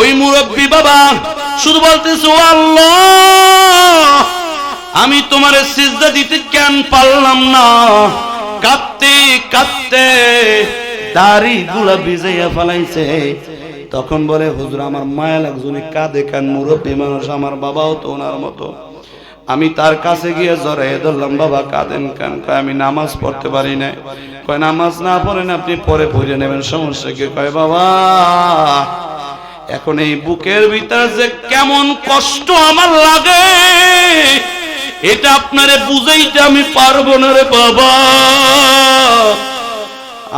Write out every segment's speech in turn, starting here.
ওই মুরব্বী বাবা, শুধু বলতেছে আল্লাহ, আমি তোমার সিজদা দিতে কেন পারলাম না? কাঁদতে কাঁদতে দাড়ি গুলা ভিজাইয়া ফেলাইছে। তখন বলে, হুজুর, আমার মায়া লাগজনে কাঁদে কান? মুরব্বী মানুষ আমার বাবাও তো ওনার মতো। আমি তার কাছে গিয়ে জড়াই ধরলাম, বাবা, কাঁদেন কান? কয়, আমি নামাজ পড়তে পারি না। কয়, নামাজ না পড়েন আপনি পরে পড়ে নেবেন, সমস্যা কি? কয়, বাবা এখন এই বুকের ভিতরে যে কেমন কষ্ট আমার লাগে, এটা আপনারে বুঝাইতে আমি পারব না রে বাবা।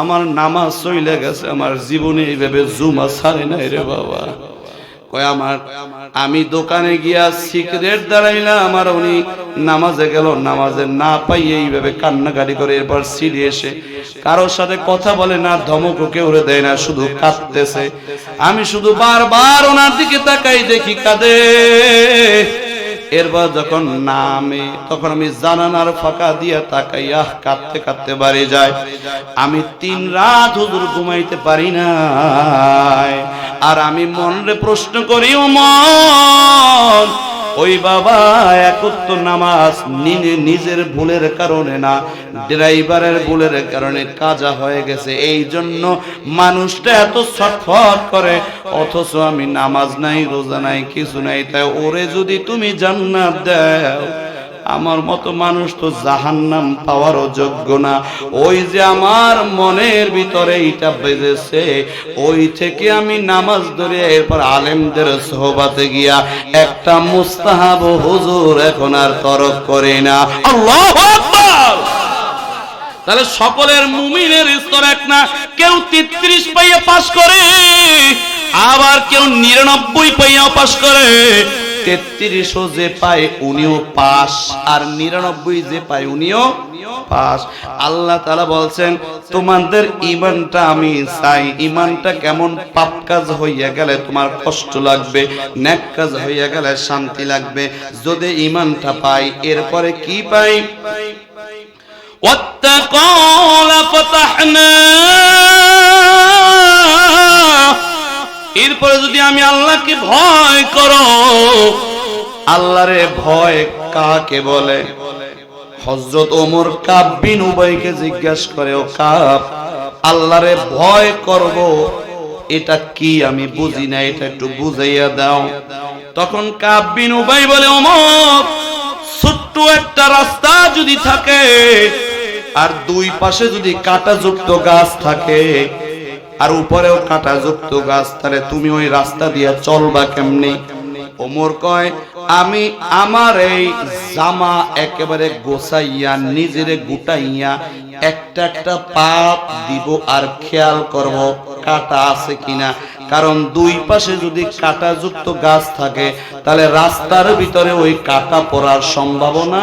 আমার নামাজ চলে গেছে, আমার জীবনে এইভাবে জুমা ছাড়ে নাই রে বাবা। কয়, আমার, আমি দোকানে গিয়া সিগারেট দাঁড়াইলাম আমার উনি নামাজে গেল। নামাজে না পাই এইভাবে কান্নাকাটি করে এরপর সিঁড়ি এসে কারোর সাথে কথা বলে না ধমক কেউ দেয় না, শুধু কাঁদতেছে। আমি শুধু বারবার ওনার দিকে তাকাই দেখি কাঁদে। এরপর যখন নামে, তখন আমি জানানার ফাঁকা দিয়ে তাকাই, আহ, কাঁদতে কাঁদতে বাড়ি যায়। আমি তিন রাত হুজুর ঘুমাইতে পারি না আর আমি মনরে প্রশ্ন করি মন ওই বাবা একত্র নামাজ নিজের ভুলের কারণে না, ড্রাইভারের ভুলের কারণে কাজা হয়ে গেছে। এই জন্য মানুষটা এত ছটফট করে, অথচ আমি নামাজ নাই, রোজা নাই, কিছু নাই, তাই ওরে যদি তুমি জান্নাত দাও আমার মতো মানুষ তো জাহান্নাম পাওয়ারও যোগ্য না। ওই যে আমার মনের ভিতরে এইটা বেজেছে, ওই থেকে আমি নামাজ ধরে এরপর আলেমদের সোহবাতে গিয়া একটা মুস্তাহাব হুজুর এখন আর তরক করে না। আল্লাহ তাহলে সকলের মুমিনের স্তর এক না, কেউ তেত্রিশ পাইয়া পাশ করে, আবার কেউ নিরানব্বই পাইয়া পাশ করে। তেত্রিশও যে পায় উনিও পাস আর নিরানব্বই যে পায় উনিও পাস আল্লাহ তালা বলছেন তোমাদের ইমানটা আমি চাই ইমানটা কেমন পাপ কাজ হইয়া গেলে তোমার কষ্ট লাগবে ন্যাক কাজ হইয়া গেলে শান্তি লাগবে যদি ইমানটা পাই এরপরে কি পাই واتقوا لفتحنا এরপরে যদি আমি আল্লাহকে ভয় করো, আল্লাহরে ভয় কাকে বলে? হজরত ওমর কাব বিন উবাইকে জিজ্ঞেস করে, ও কাব, আল্লাহরে ভয় করব? এটা কি? আমি বুঝি না, এটা একটু বুঝাইয়া দাও। তখন কাব বিন উবাই বলে, ওমর, ছোট্ট একটা রাস্তা যদি থাকে, আর দুই পাশে যদি কাঁটাযুক্ত গাছ থাকে আর উপরেও কাঁটাযুক্ত গাছ, তাহলে তুমি ওই রাস্তা দিয়া চলবা কেমনি? ওমর কয়, আমি আমার এই জামা একেবারে গোছাইয়া, নিজেরে গুটাইয়া একটা একটা পাপ দিব আর খেয়াল করব কাটা আছে কিনা। কারণ দুই পাশে যদি কাঁটাযুক্ত গাছ থাকে, তাহলে রাস্তার ভিতরে ওই কাটা পড়ার সম্ভাবনা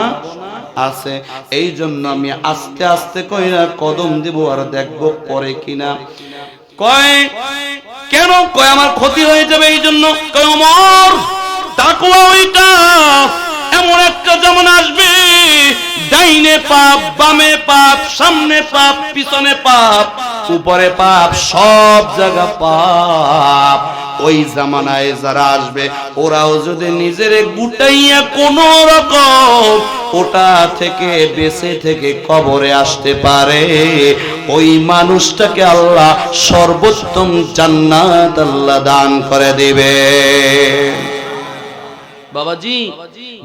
আছে। এই জন্য আমি আস্তে আস্তে কইরা কদম দিব আর দেখব পরে কিনা। কয়, কেন? কয়, আমার ক্ষতি হয়ে যাবে এই জন্য। এমন একটা যেমন আসবে, ডাইনে পাপ, বামে পাপ, সামনে পাপ, পিছনে পাপ, উপরে পাপ, সব জায়গা পাপ। ওই জামানায় যারা আসবে, ওরাও যদি নিজের গুটাইয়া কোন রকম ওটা থেকে, বেঁচে থেকে কবরে আসতে পারে। ওই মানুষটাকে আল্লাহ সর্বোত্তম জান্নাত আল্লাহ দান করে দেবে। বাবাজি,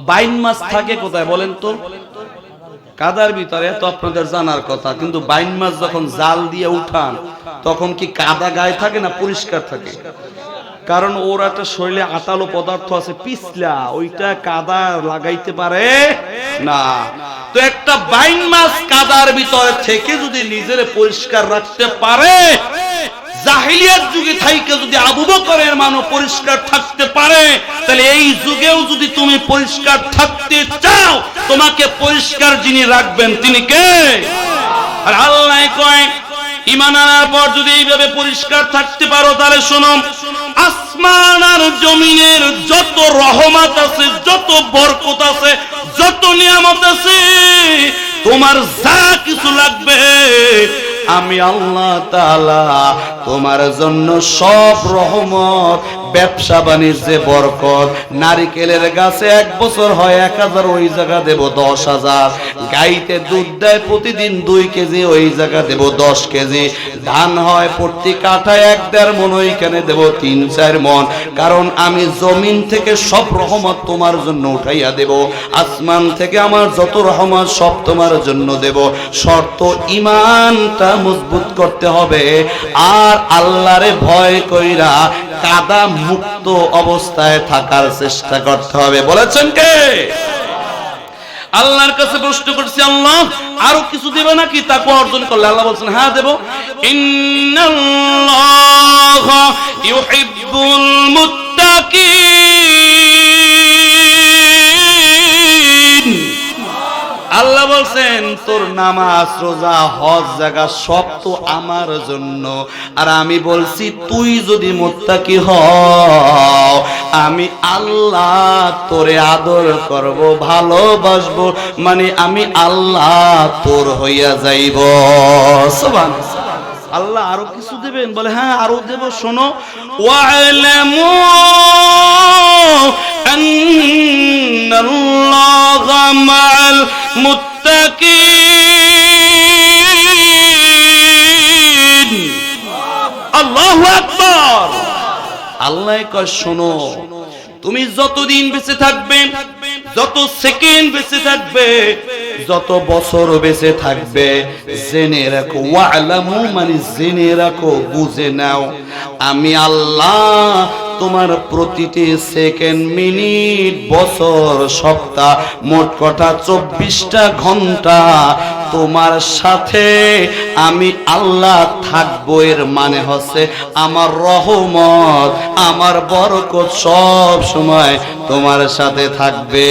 বাইন মাছ থাকে কোথায় বলেন তো? কাদার ভিতরে তো আপনাদের জানার কথা, কিন্তু বাইন মাছ যখন জাল দিয়ে উঠান, তখন কি কাদা গায়ে থাকে না পরিষ্কার থাকে? কারণ ওর একটা শরীরে আটালো পদার্থ আছে, পিছলা। ওইটা কাদা লাগাইতে পারে না। তো একটা বাইন মাছ কাদার ভিতরে থেকে যদি নিজের পরিষ্কার রাখতে পারে যুগে যদি পরিষ্কার থাকতে পারে, তাহলে এই যুগেও যদি তুমি পরিষ্কার থাকতে চাও, তোমাকে পরিষ্কার যিনি রাখবেন তিনি কে? আর আল্লাহ কয় ইমান আনার পর যদি এইভাবে পরিষ্কার থাকতে পারো, তাহলে শোনো, আসমান আর জমিনের যত রহমত আছে, যত বরকত আছে, যত নিয়ামত আছে, তোমার যা কিছু লাগবে আমি আল্লাহ তাআলা তোমার জন্য সব রহমত, ব্যবসা বাণিজ্যে বরকত। নারিকেলের গাছে এক বছর হয় এক হাজার, ওই জায়গা দেব দশ হাজার। গাইতে দুধ দেয় প্রতিদিন দুই কেজি, ওই জায়গা দেব দশ কেজি। ধান হয় প্রতি কাঠায় এক দেড় মন, ওইখানে দেব তিন চার মন। কারণ আমি জমিন থেকে সব রহমত তোমার জন্য উঠাইয়া দেব। আসমান থেকে আমার যত রহমত সব তোমার জন্য দেব। শর্ত ইমানটা মজবুত করতে হবে। আর আল্লাহরে ভয় কইরা কাদা মুক্ত অবস্থায় থাকার চেষ্টা করতে হবে। বলেছেন কে? আল্লাহর কাছে প্রশ্ন করছি, আল্লাহ, আরও কিছু দেবে নাকি? তাকে অর্জন করলে আল্লাহ বলছেন হ্যাঁ দেব। ইন্নাল্লাহ ইউহিব্বুল মুত্তাকিন। আল্লাহ বলছেন, তোর নামাজ, রোজা, হজ জায়গা সব তো আমার জন্য। আর আমি বলছি, তুই যদি মোত্তাকি হ আমি আল্লাহ তোরে আদর করব, ভালোবাসবো। মানে আমি আল্লাহ তোর হইয়া যাইব। সুবহান আল্লাহ আরও কিছু দেবেন? বলে হ্যাঁ আরও দেব, শোনো। ওয়ালামু আল্লাহু শোনো, তুমি যতদিন বেঁচে থাকবে, যত সেকেন্ড বেঁচে থাকবে, যত বছর বেঁচে থাকবে, জেনে রাখো ওয়ালামু মানে জেনে রাখো, বুঝে নাও, আমি আল্লাহ তোমার প্রতিটি সেকেন্ড মিনিট বছর, সপ্তাহ, মোট কটা? চব্বিশটা ঘণ্টা। তোমার সাথে আমি আল্লাহ থাকব, এর মানে হচ্ছে আমার রহমত, আমার বরকত সব সময় তোমার সাথে থাকবে।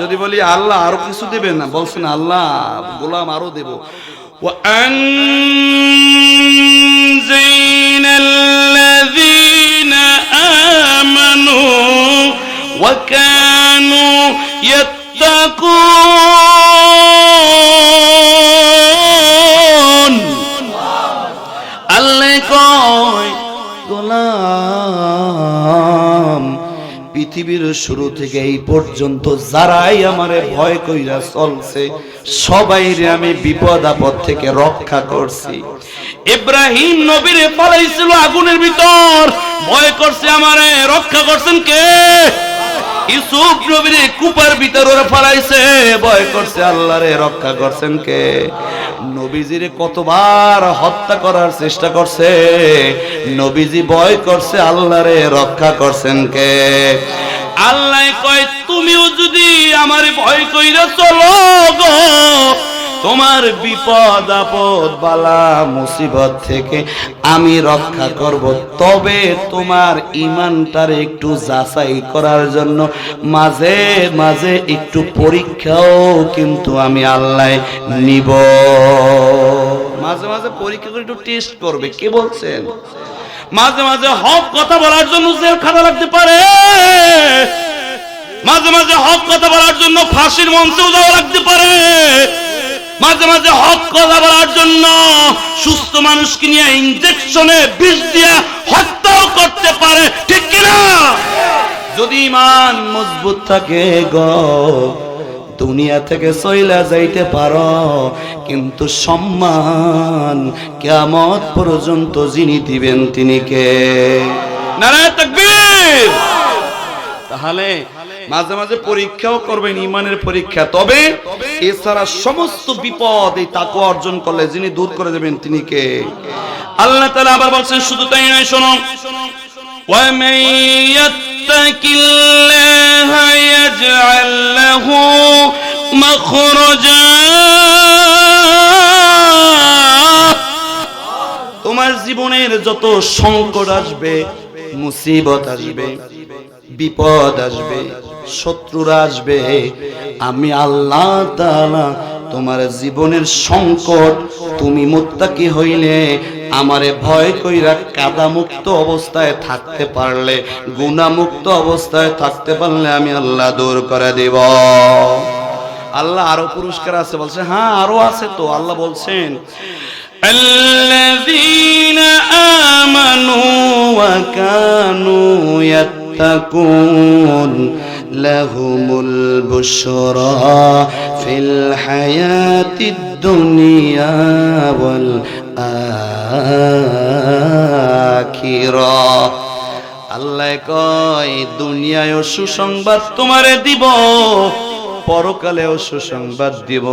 যদি বলি আল্লাহ আরও কিছু দেবে না বলছেন আল্লাহ গোলাম আরও দেব। وأنزين الذين آمنوا وكانوا يتقون. পৃথিবীর শুরু থেকে এই পর্যন্ত যারাই আমারে ভয় কইরা চলছে সবাই আমি বিপদ আপদ থেকে রক্ষা করছি। ইব্রাহিম নবীরে পালাইছিল আগুনের ভিতর। ভয় করছে আমারে, রক্ষা করছেন কে? ইউসুফ নবীর কুপার ভিতর ওরা পালাইছে ভয় করছে, আল্লাহরে রক্ষা করছেন কে? নবীজিরে কতবার হত্যা করার চেষ্টা করছে, নবীজি ভয় করছে, আল্লাহরে রক্ষা করছেন কে? আল্লাহ কয়, তুমিও যদি আমার ভয় কইরা চলো গো তোমার বিপদ আপদ বালা মুসিবত থেকে আমি রক্ষা করব। তবে তোমার ইমানটার একটু যাচাই করার জন্য মাঝে মাঝে একটু পরীক্ষাও কিন্তু আমি আল্লাহ নিব। মাঝে মাঝে পরীক্ষা করে একটু টেস্ট করবে, কে বলছেন মাঝে মাঝে হক কথা বলার জন্য জেল খাটা লাগতে পারে। মাঝে মাঝে হক কথা বলার জন্য ফাঁসির মঞ্চেও যাওয়া লাগতে পারে। মাঝে মাঝে হক কথা বলার জন্য সুস্থ মানুষকে নিয়ে ইঞ্জেকশনে বিষ দিয়া হত্যাও করতে পারে, ঠিক কিনা? যদি ইমান মজবুত থাকে গো, দুনিয়া থেকে সইলা যাইতে পারো, কিন্তু সম্মান কেমত পর্যন্ত যিনি দিবেন তিনি কে? নারায় তাকবীর! তাহলে মাঝে মাঝে পরীক্ষাও করবেন, ইমানের পরীক্ষা। তবে এছাড়া সমস্ত বিপদ এই তাকে অর্জন করলে যিনি দূর করে দেবেন তিনি কে? আল্লাহ তালা আবার বলছেন, শুধু তাই নয়, শোনো। তোমার জীবনের যত সংকট আসবে মুসিবত আসবে, বিপদ আসবে, শত্রুরা আসবে। আমি আল্লাহ তাআলা তোমার জীবনের সংকট, তুমি মুত্তাকি হইলে, আমারে ভয় কইরা কাদা মুক্ত অবস্থায় থাকতে পারলে, গুণামুক্ত অবস্থায় থাকতে পারলে আমি আল্লাহ দূর করে দেব। আল্লাহ আরও পুরস্কার আছে, বলছে হ্যাঁ আরও আছে তো। আল্লাহ বলছেন الذين آمنوا وكانوا يتقون لهم البشرى في الحياة الدنيا والآخرة আল্লাহ কয় দুনিয়ায় সুসংবাদ তোমারে দিব পরকালেও সুসংবাদ দিব।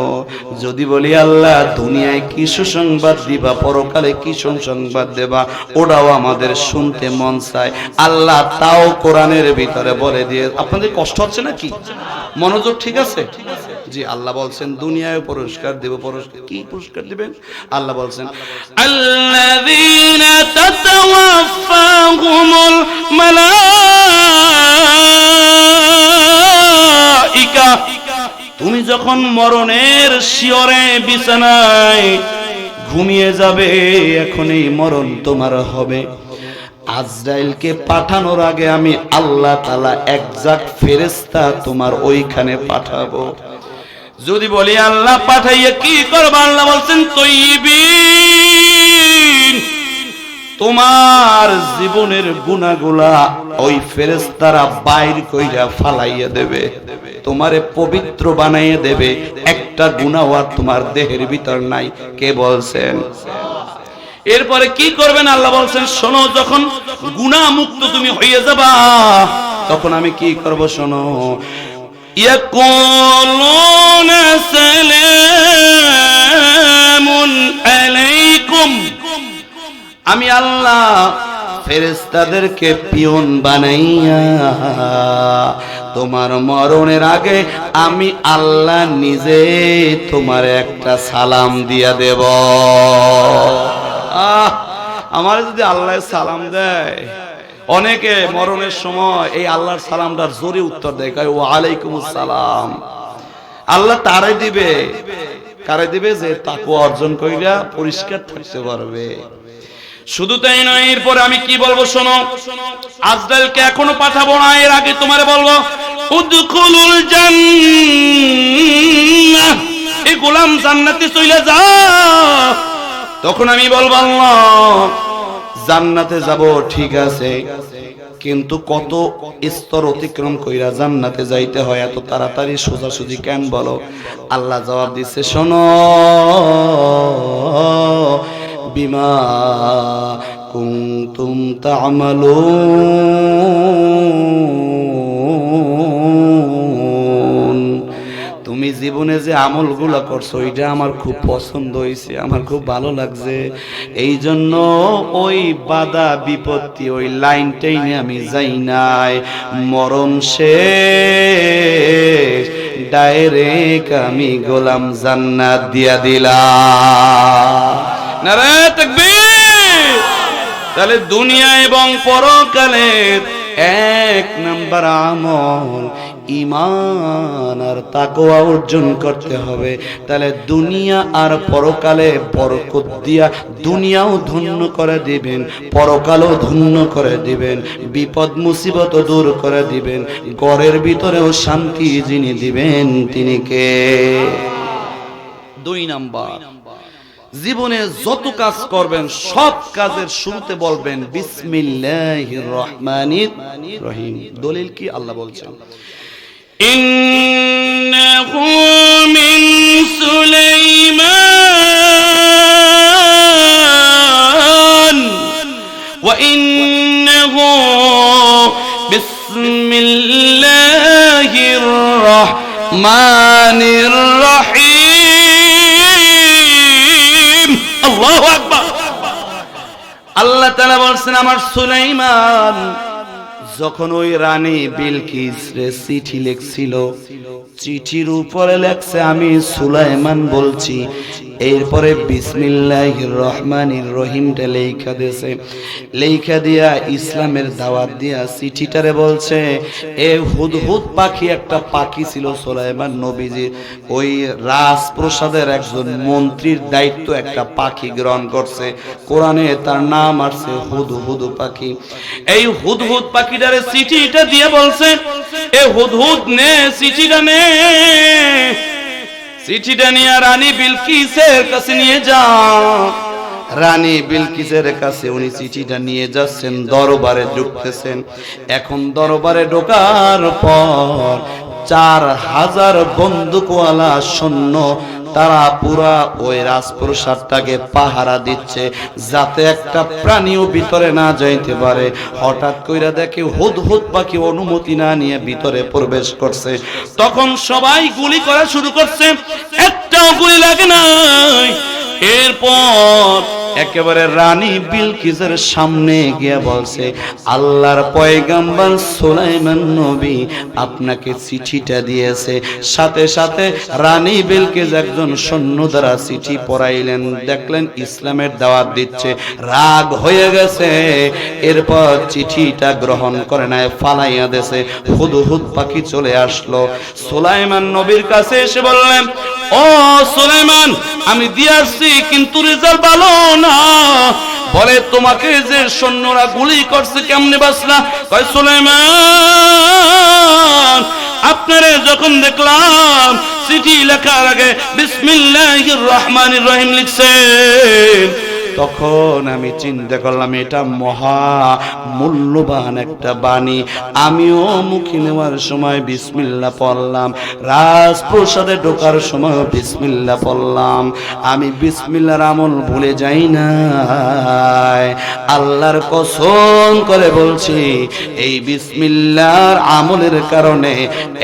যদি বলি, আল্লাহ, দুনিয়ায় কি সুসংবাদ দিবা? পরকালে কি সুসংবাদ দেবা? ওটাও আমাদের শুনতে মন চায়। আল্লাহ তাও কোরআনের ভিতরে বলে দিয়ে আপনাদের কষ্ট হচ্ছে নাকি? মনোযোগ ঠিক আছে? জি, আল্লাহ বলছেন, দুনিয়ায় পুরস্কার দেব, পুরস্কার কি পুরস্কার দিবেন? আল্লাহ বলছেন, আল্লাযীনা তাতাওয়াফাহুমুল মালাইকা তুমি যখন মরণের শিওরে বিছানায় ঘুমিয়ে যাবে, এখনই মরণ তোমার হবে। আজরাইলকে পাঠানোর আগে আমি আল্লাহ তালা একজাক ফেরেস্তা তোমার ওইখানে পাঠাবো। যদি বলি, আল্লাহ পাঠাইয়া কি করবা? আল্লাহ বলছেন তৈবিন তোমার জীবনের গুনাগুলা ওই ফেরেস্তারা বাইর কইরা ফালাইয়া দেবে। তোমারে পবিত্র বানাইয়া দেবে। একটা গুণাও আর তোমার দেহের ভিতর নাই। কে বলছেন? এরপরে কি করবেন আল্লাহ বলছেন, শোনো, যখন গুণা মুক্ত তুমি হয়ে যাবা, তখন আমি কি করব শোনো? ইয়া সালামুন আলাইকুম। আমি আল্লাহ ফেরেস্তাদেরকে পিয়ন বানাইয়া, তোমার মরণের আগে আমি আল্লাহ নিজে তোমার একটা সালাম দিয়া দেব। আহ, আমার যদি আল্লাহ সালাম দেয়। অনেকে মরণের সময় এই আল্লাহর সালামটার জোরে উত্তর দেয়, কয় ও আলাইকুম সালাম আল্লাহ তারে দিবে। কারে দিবে? যে তাকে অর্জন কইরা পরিষ্কার থাকতে পারবে। শুধু তাই নয়, এরপরে আমি কি বলব শোনো? আজরাইলকে এখনও পাঠাবো না, এর আগে তোমারে বলব গোলাম জান্নাতে চলে যা তখন আমি বলব জান্নাতে যাব, ঠিক আছে। কিন্তু কত স্তর অতিক্রম কইরা জান্নাতে যাইতে হয়, এত তাড়াতাড়ি সোজাসুজি কেন বলো? আল্লাহ জবাব দিচ্ছে শোনো বিমা কুনতুম তুমি জীবনে যে আমলগুলো করছ ওইটা আমার খুব পছন্দ হয়েছে আমার খুব ভালো লাগছে। এই জন্য ওই বাধা বিপত্তি, ওই লাইনটাই নিয়ে আমি যাই নাই। মরণ শেষ, ডাইরেক্ট আমি গোলাম জান্নাত দিয়া দিলাম। তাহলে দুনিয়া এবং পরকালে এক নাম্বার আমল ইমান আর তাকওয়া অর্জন করতে হবে। তাহলে দুনিয়া আর পরকালে বরকত দিয়া দুনিয়াও ধন্য করে দিবেন, পরকালও ধন্য করে দিবেন, বিপদ, মুসিবত দূর করে দিবেন, ঘরের ভিতরেও শান্তি যিনি দিবেন তিনি কে? দুই নাম্বার। জীবনে যত কাজ করবেন, সব কাজের শুরুতে বলবেন, বিসমিল্লাহির রহমানির রহিম। দলিল কি আল্লাহ বলছেন? ইন্নাহু মিন রহমানির আল্লাহ তালা বলছেন, আমার সুলাইমান। যখন ওই রানী বিলকিস রে চিঠি লিখছিল, চিঠির উপরে লেখছে, আমি সুলাইমান বলছি। এরপরে বিসমিল্লাহ রহমানির রহিমটা লেখা দিয়েছে। লেখা দিয়া ইসলামের দাওয়াত দিয়া চিঠিটারে বলছে, এ হুদহুদ পাখি একটা পাখি ছিল সুলাইমান নবীজির ওই রাজপ্রসাদের একজন মন্ত্রীর দায়িত্ব একটা পাখি গ্রহণ করছে। কোরআনে তার নাম আসছে হুদহুদ পাখি। এই হুদহুদ পাখিটারে চিঠিটা দিয়ে বলছে, এ হুদহুদ নে, চিঠিটা নে। চিঠিটা নিয়ে রানী বিলকিসের কাছে নিয়ে যাও রানী বিলকিসের কাছে উনি চিঠিটা নিয়ে যাচ্ছেন, দরবারে ঢুকতেছেন। এখন দরবারে ঢোকার পর চার হাজার বন্দুকওয়ালা সৈন্য তারা পুরা ওই রাজপ্রসাদটাকে পাহারা দিচ্ছে যাতে একটা প্রাণীও ভিতরে না যাইতে পারে। হঠাৎ কইরা দেখে হুদ হুদ পাখি অনুমতি না নিয়ে ভিতরে প্রবেশ করছে। তখন সবাই গুলি করা শুরু করছে। একটাও গুলি লাগে নাই। এরপর একেবারে রানী বিলকিসের সামনে গিয়ে বলছে, আল্লাহর পয়গাম্বর সুলাইমান নবী আপনাকে চিঠিটা দিয়েছে। সাথে সাথে রানী বিলকিস একজন সৈন্য দ্বারা চিঠি পড়াইলেন। দেখলেন ইসলামের দাওয়াত দিচ্ছে, রাগ হয়ে গেছে। এরপর চিঠিটা গ্রহণ করে নেয় ফালাইয়া দেশে হুদ হুদ পাখি চলে আসলো। সুলাইমান নবীর কাছে এসে বললেন ও সুলেমান আমি দিয়ে আসছি, কিন্তু রেজাল্ট ভালো না। বলে, তোমাকে যে সৈন্যরা গুলি করছে, কেমনে বাসলা কয় সুলেমান আপনারে যখন দেখলাম, চিঠি লেখার আগে বিসমিল্লাহির রহমানির রহিম লিখছেন তখন আমি চিন্তা করলাম, এটা মহা মূল্যবান একটা বাণী। আমিও মুখে নেওয়ার সময় বিসমিল্লা পড়লাম, রাজপ্রসাদে ঢোকার সময় বিসমিল্লা পড়লাম। আমি বিসমিল্লার আমল ভুলে যাই না আল্লাহর কসম করে বলছি, এই বিসমিল্লার আমলের কারণে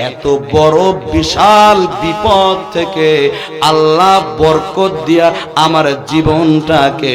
এত বড় বিশাল বিপদ থেকে আল্লাহ বরকত দিয়া আমার জীবনটাকে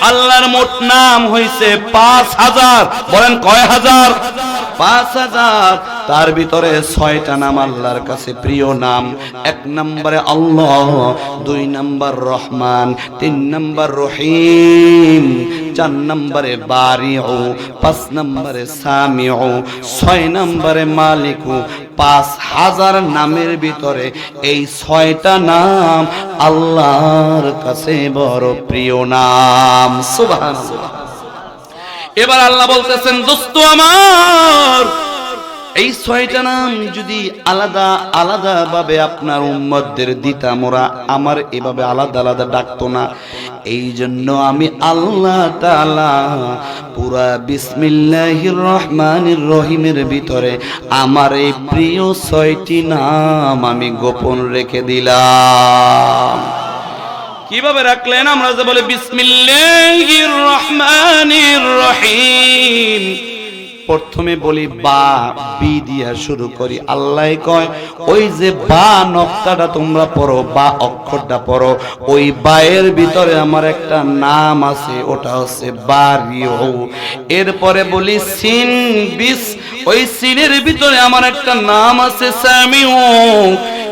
আল্লাহর মোট নাম হইছে পাঁচ হাজার। বলেন কয় হাজার? পাঁচ হাজার। তার ভিতরে ছয়টা নাম আল্লাহর কাছে প্রিয় নাম। এক নম্বরে আল্লাহ, দুই নম্বর রহমান, তিন নম্বর রহিম, চার নম্বরে বারিউ, পাঁচ নম্বরে সামিউ, ছয় নম্বরে মালিকু পাঁচ হাজার নামের ভিতরে এই ছয়টা নাম আল্লাহর কাছে বড় প্রিয় নাম। সুবহানাল্লাহ। এবার আল্লাহ বলতেছেন, দোস্ত আমার এই ছয়টা নাম যদি আলাদা আলাদা ভাবে আপনার উম্মতদের দিতাম ওরা আমার এভাবে আলাদা আলাদা ডাকতো না। এই জন্য আমি আল্লাহ তাআলা পুরা বিসমিল্লাহির রহমানির রহিমের ভিতরে আমার এই প্রিয় ছয়টি নাম আমি গোপন রেখে দিলাম। কীভাবে রাখলেন আমরা যে বলে বিসমিল্লাহির রহমানির রহিম? প্রথমে বলি বা, বি দিয়া শুরু করি। আল্লাহ কয়, ওই যে বা নকশাটা তোমরা পড়ো, বা অক্ষরটা পড়ো, ওই বায়ের ভিতরে আমার একটা নাম আছে, ওটা হচ্ছে বারিও এরপরে বলি সিন, বিস, ওই সিনের ভিতরে আমার একটা নাম আছে সামিউ।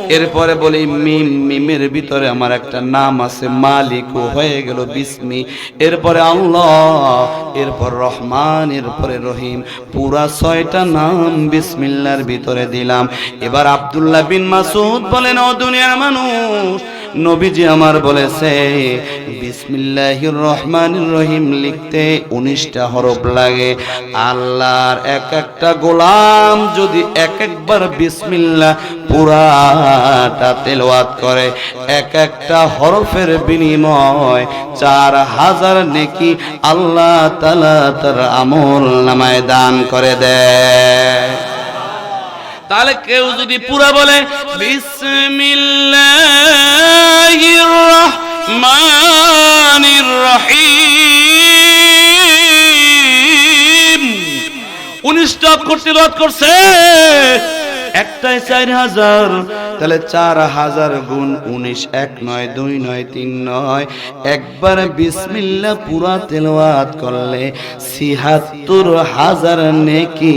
এরপরে বলি, মিম, মিমের ভিতরে আমার একটা নাম আছে, মালিক, হয়ে গেল বিসমি। এরপরে আল্লাহ, এরপর রহমান, এরপরে রহিম। পুরা ছয়টা নাম বিসমিল্লার ভিতরে দিলাম। এবার আবদুল্লাহ বিন মাসুদ বলেন, ও দুনিয়ার মানুষ নবীজি আমার বলেছে, বিসমিল্লাহির রহমানির রহিম লিখতে উনিশটা হরফ লাগে। আল্লাহর এক একটা গোলাম যদি এক একবার বিসমিল্লাহ পুরাটা তেলাওয়াত করে, এক একটা হরফের বিনিময় চার হাজার নেকি আল্লাহ তালা তার আমল নামায় দান করে দেয়। তাহলে কেউ যদি পুরা বলে বিসমিল্লাহির রহমানির রহিম। উনিশটা অক্ষর তিলাওয়াত করছে। একটাই চার হাজার। তাহলে চার হাজার গুণ উনিশ এক নয় দুই নয় তিন নয়। একবার বিসমিল্লা পুরা তেলাওয়াত করলে ছিহাত্তর হাজার নেকি।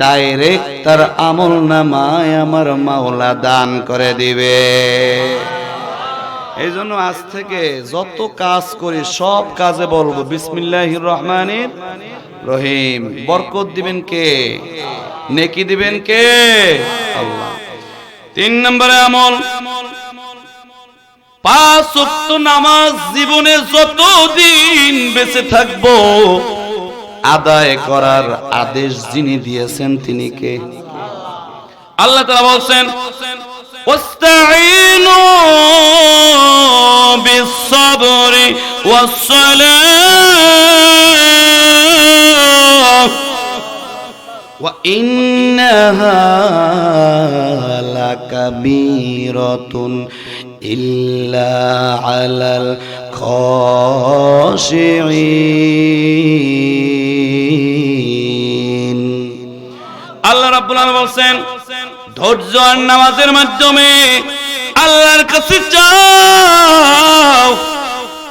ডাইরেক্ট তার আমল নামায় আমার মাওলা দান করে দিবে। এই জন্য আজ থেকে যত কাজ করি সব কাজে বলব বিসমিল্লাহির রহমানির রহিম, বরকত দিবেন কে? নেকি দিবেন কে? আল্লাহ। তিন নম্বরে আমল। নামাজ জীবনে যতদিন বেঁচে থাকব, আদায় করার আদেশ যিনি দিয়েছেন তিনি কে? আল্লাহ তারা বলছেন ওয়াস্তাইনু বিসসাবরি ওয়াসসালা وإنها لكبيرة إلا على الخاشعين আল্লাহ রাব্বুল আলামিন বলছেন ধৈর্য আর নামাজের মাধ্যমে আল্লাহর কাছে যাও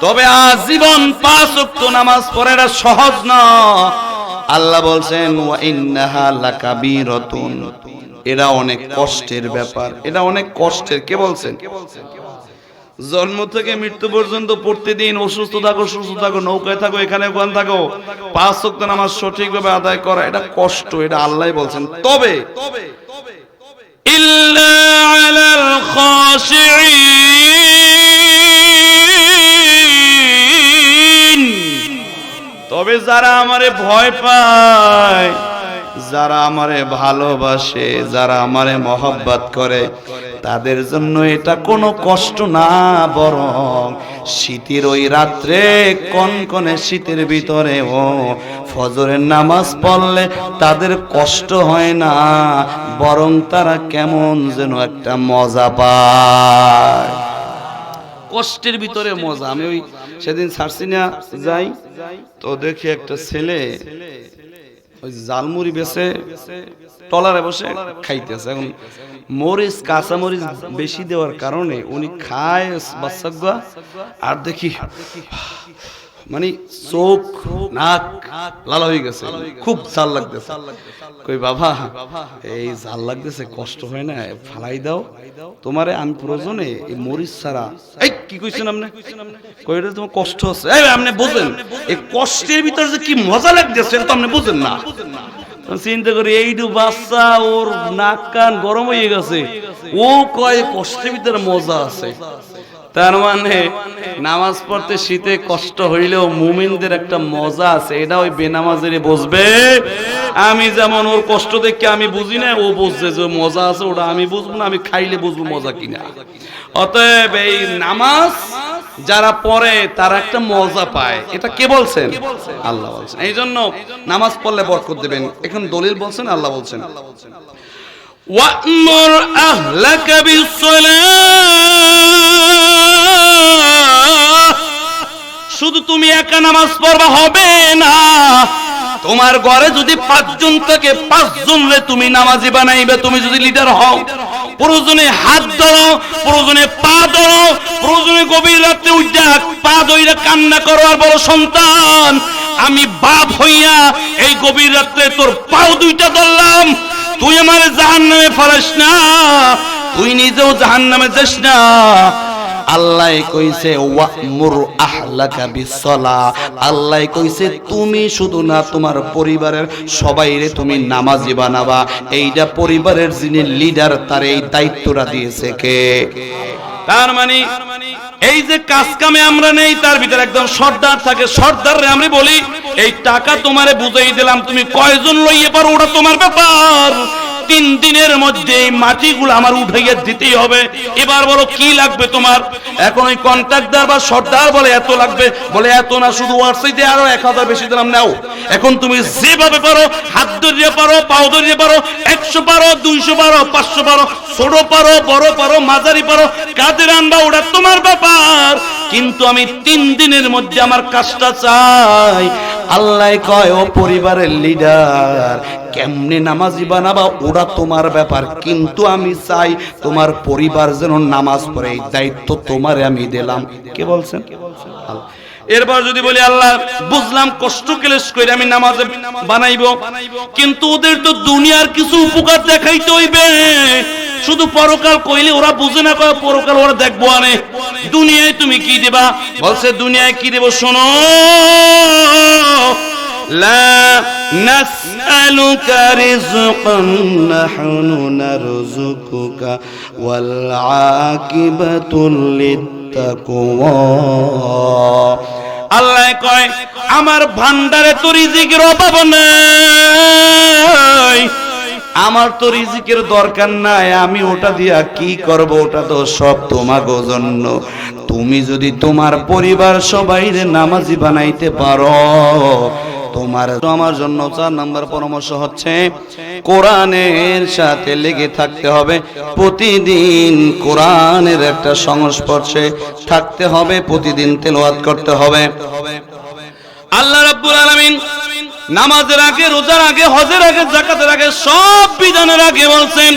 তবে আজীবন পাঁচ ওয়াক্ত নামাজ পড়ে এটা সহজ না আল্লাহ বলছেন ওয়া ইন্নাহা লাকাবীরাতুন। এটা অনেক কষ্টের ব্যাপার। এটা অনেক কষ্টের। কে বলছেন? জন্ম থেকে মৃত্যু পর্যন্ত প্রতিদিন অসুস্থ থাকো সুস্থ থাকো নৌকায় থাকো এখানে ওখানে থাকো। পাঁচ ওয়াক্ত নামাজ সঠিকভাবে আদায় করা এটা কষ্ট এটা আল্লাহ বলছেন। তবে ইল্লা যারা আমারে ভয় পায়, যারা আমারে ভালোবাসে, যারা আমারে মহব্বত করে, তাদের জন্য এটা কোনো কষ্ট না, বরং শীতের ওই রাত্রে কনকনে শীতের ভিতরে ও ফজরের নামাজ পড়লে তাদের কষ্ট হয় না, বরং তারা কেমন যেন একটা মজা পায়। কষ্টের ভিতরে মজা, আমি ওই সেদিন সার্সিনা যাই, তো দেখি একটা ছেলে ওই জালমুড়ি বেছে টলারে বসে খাইতেছে। এখন মরিচ, কাঁচা মরিচ বেশি দেওয়ার কারণে উনি খায় বাচ্চা আর দেখি মানে চোখ, নাক লাল হয়ে গেছে। খুব জাল লাগতেছে। কই বাবা, এই জাল লাগতেছে, কষ্ট হয় না ফালাই দাও। তোমারে আমি প্রয়োজনে এই মরিচ ছাড়া এই, কি কইছেন আপনি? কই এটা তোমার কষ্ট হচ্ছে এই, আপনি বুঝেন, এই কষ্টের ভিতরে যে কি মজা লাগতেছে, এটা তো আপনি বুঝেন না। চিন্তা করি এইটু বাচ্চা, ওর নাক কান গরম হয়ে গেছে। ও কয় কষ্টের ভিতরে মজা আছে। তার মানে নামাজ পড়তে শীতে কষ্ট হইলেও মুমিনদের একটা মজা আছে, এটা ওই বেনামাজের বুঝবে। আমি যেমন ওর কষ্ট দেখে আমি বুঝি না, ও বুঝছে যে মজা আছে, ওটা আমি বুঝব না, আমি খাইলে বুঝব মজা কিনা। অতএব এই নামাজ যারা পড়ে, তারা একটা মজা পায়। এটা কে বলছেন? আল্লাহ বলছেন। এই জন্য নামাজ পড়লে বরকত দেবেন। এখন দলিল বলছেন, আল্লাহ বলছেন। وأمر أهلك بالصلاة শুধু তুমি একা নামাজ পড়বা হবে না তোমার ঘরে যদি পাঁচজন থাকে পাঁচজন রে তুমি নামাজি বানাইবে তুমি যদি লিডার হও প্রয়োজনে হাত ধরো প্রয়োজনে পা ধরো প্রয়োজনে গভীর রাত্রে উঠা পা ধইরা কান্না করো আর বড় সন্তান আমি বাপ হইয়া এই গভীর রাত্রে তোর পাও দুইটা ধরলাম তুই আমার জাহান নামে ফেলাস না। তুই নিজেও জাহান নামে যাস না। আল্লাহ কইছে, ওয়ামুর আহলাকা বিসলা আল্লাহ কইছে, তুমি শুধু না, তোমার পরিবারের সবাইরে তুমি নামাজি বানাবা। এইটা পরিবারের যিনি লিডার তার এই দায়িত্বটা দিয়েছে কে? তার মানে এই যে কাজ কামে আমরা নেই, তার ভিতরে একদম সর্দার থাকে। সর্দার আমি বলি, এই টাকা তোমারে বুঝাই দিলাম, তুমি কয়জন লইয়ে পারো, ওটা তোমার ব্যাপার। তিন দিনের মধ্যে এই মাটিগুলো আমার উঠাইয়া দিতেই হবে। এবার বলো, কি লাগবে তোমার? এখন ওই কন্ট্রাক্টদার বা সর্দার বলে এত লাগবে, বলে এত না, শুধু ওয়ার্সাইতে আরও এক হাজার বেশি দিলাম, নাও। এখন তুমি যেভাবে পারো, হাত ধরিয়ে পারো, পাও ধরিয়ে পারো, একশো পারো, দুইশো পারো, পাঁচশো পারো, ছোট পারো, বড় পারো, মাঝারি পারো, কাদের আনবা ওটা তোমার ব্যাপার। কিন্তু আমি তিন দিনের মধ্যে আমার কাজটা চাই। আল্লাহ কয়, ও পরিবারের লিডার কেমনে নামাজি বানাবা? ওরা তোমার ব্যাপার। কিন্তু আমি চাই তোমার পরিবার যেন নামাজ পড়ে। এই দায়িত্ব তোমারে আমি দিলাম। কে বলছেন? আল্লাহ। এরপর যদি বলি আল্লাহ বুঝলাম কষ্ট ক্লেশ করে আমি নামাজে বানাইব কিন্তু ওদের তো দুনিয়ার কিছু উপকার দেখাইতে হইবে শুধু পরকাল কইলে ওরা বুঝে না কয় পরকাল ওরা দেখবো আনে দুনিয়ায় তুমি কি দেবা বলছে দুনিয়ায় কি দেব শোনো لا نسألك رزقا نحن نرزقك والعاقبة للتقوى আল্লাহ কয়, আমার ভান্ডারে তো রিজিকের অভাব নাই। আমার তো রিজিকের দরকার নাই, আমি ওটা দিয়া কি করব, ওটা তো সব তোমার জন্য। তুমি যদি তোমার পরিবার সবাইরে নামাজি বানাইতে পারো তোমার আমার জন্য চার নাম্বার পরামর্শ হচ্ছে, কোরআনের সাথে লেগে থাকতে হবে। প্রতিদিন কোরআনের একটা সংস্পর্শে থাকতে হবে, প্রতিদিন তেলাওয়াত করতে হবে। আল্লাহ রাব্বুল আলামিন নামাজের আগে, রোজার আগে, হজের আগে, যাকাতের আগে সব বিধানের আগে বলছেন,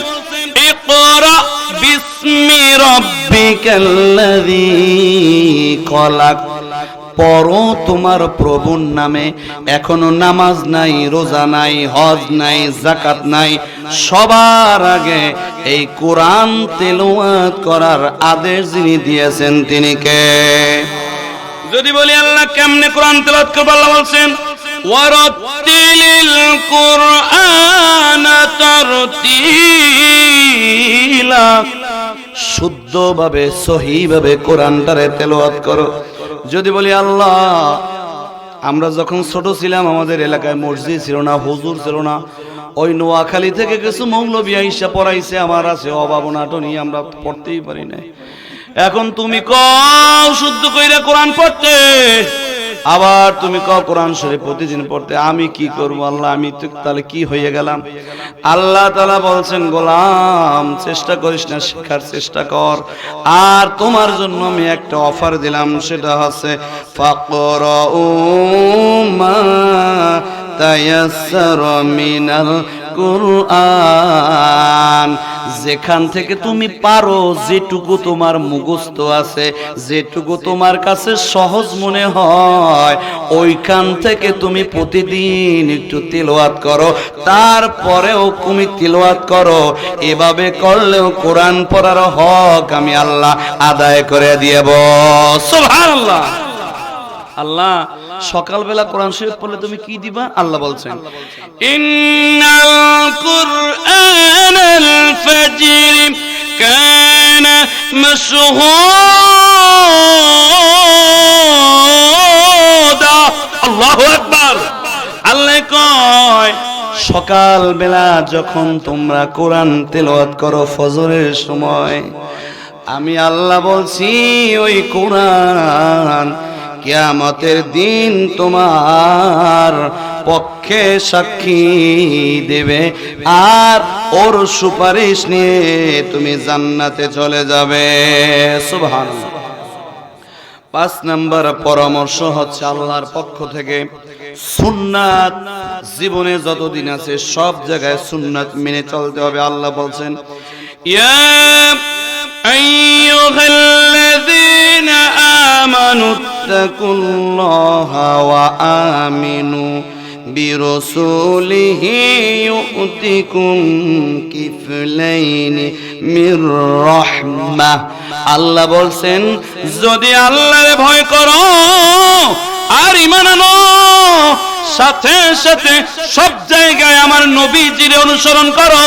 ইকরা বিসমি রাব্বিকাল্লাযী খলাক। পড়ো তোমার প্রভুর নামে। এখনও নামাজ নাই রোজা নাই হজ নাই জাকাত নাই। সবার আগে এই কোরআন তেলাওয়াত করার আদেশ যিনি দিয়েছেন তিনি কে? যদি বলি আল্লাহ কেমনে কোরআন তেলাওয়াত করবে আল্লাহ বলছেন ওয়ারাতিলিল কুরআন তারতিলা। শুদ্ধভাবে সহিভাবে কোরআনটারে তেলাওয়াত করো। যদি বলি আল্লাহ, আমরা যখন ছোট ছিলাম, আমাদের এলাকায় মসজিদ ছিল না, হুজুর ছিল না। ওই নোয়াখালী থেকে কিছু মৌলবী আইসা পড়াইছে, আমার আছে অভাব নাটনি, আমরা পড়তেই পারি না এখন তুমি কও, শুদ্ধ কইরা কোরআন পড়তে। আবার তুমি কও কোরআন শরীফ প্রতিদিন পড়তে, আমি কি করব আল্লাহ? আমি তাহলে কি হয়ে গেলাম? আল্লাহ তালা বলছেন, গোলাম, চেষ্টা করিস না শেখার চেষ্টা কর। আর তোমার জন্য আমি একটা অফার দিলাম, সেটা হচ্ছে, ফাকরাউ মা তায়াসসার মিনাল কোরআন। যেখান থেকে তুমি পারো, যেটুকু তোমার মুখস্থ আছে, যেটুকু তোমার কাছে সহজ মনে হয়, ওইখান থেকে তুমি প্রতিদিন একটু তিলওয়াত করো। তারপরেও তুমি তিলওয়াত করো। এভাবে করলেও কোরআন পড়ার হক আমি আল্লাহ আদায় করে দিয়েব সুবহানাল্লাহ। আল্লাহ সকালবেলা কোরআন শরীফ পড়লে তুমি কি দিবা? আল্লাহ বলছেন। ইন্নাল কুরআনাল ফাজর কানা মাশহুদা। আল্লাহু আকবার। আল্লাহ কয় সকাল বেলা যখন তোমরা কোরআন তেলাওয়াত করো ফজরের সময় আমি আল্লাহ বলছি ওই কোরআন কিয়ামতের দিন তোমার পক্ষে সাক্ষী দেবে। আর ওর সুপারিশ নিয়ে তুমি জান্নাতে চলে যাবে। সুবহানাল্লাহ। পাঁচ নাম্বার পরামর্শ হচ্ছে আল্লাহর পক্ষ থেকে, সুন্নাত জীবনে যতদিন আছে সব জায়গায় সুন্নাত মেনে চলতে হবে। আল্লাহ বলছেন, ইয়া আইয়ুহাল্লাযীনা আমানু তাকুল্লাহা ওয়া আমিনু برسوله يؤتكم كفلين من رحمة আল্লাহ বলছেন যদি আল্লাহরে ভয় করো আর ইমান আনো সাথে সাথে সব জায়গায় আমার নবীজির অনুসরণ করো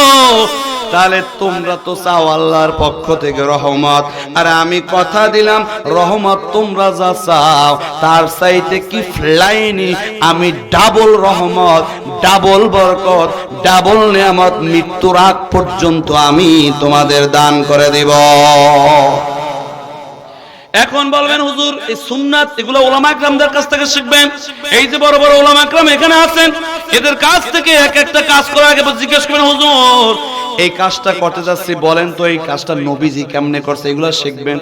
তাহলে তোমরা তো চাও আল্লাহর পক্ষ থেকে রহমত। আর আমি কথা দিলাম, রহমত তোমরা যা চাও, তার চাইতে কি ফ্লাইনি? আমি ডাবল রহমত, ডাবল বরকত, ডাবল নিয়ামত মৃত্যুর আগ পর্যন্ত আমি তোমাদের দান করে দিব। এখন বলবেন, হুজুর, এই সুন্নাত, এগুলো ওলামা একরামদের কাছ থেকে শিখবেন। এই যে বড় বড় ওলামা একরাম এখানে আছেন, এদের কাছ থেকে এক একটা কাজ করার আগে জিজ্ঞেস করেন হুজুর এই কাজটা করতে যাচ্ছি বলেন তো এই কাজটা নবীজি কেমনে করছে এগুলো শিখবেন।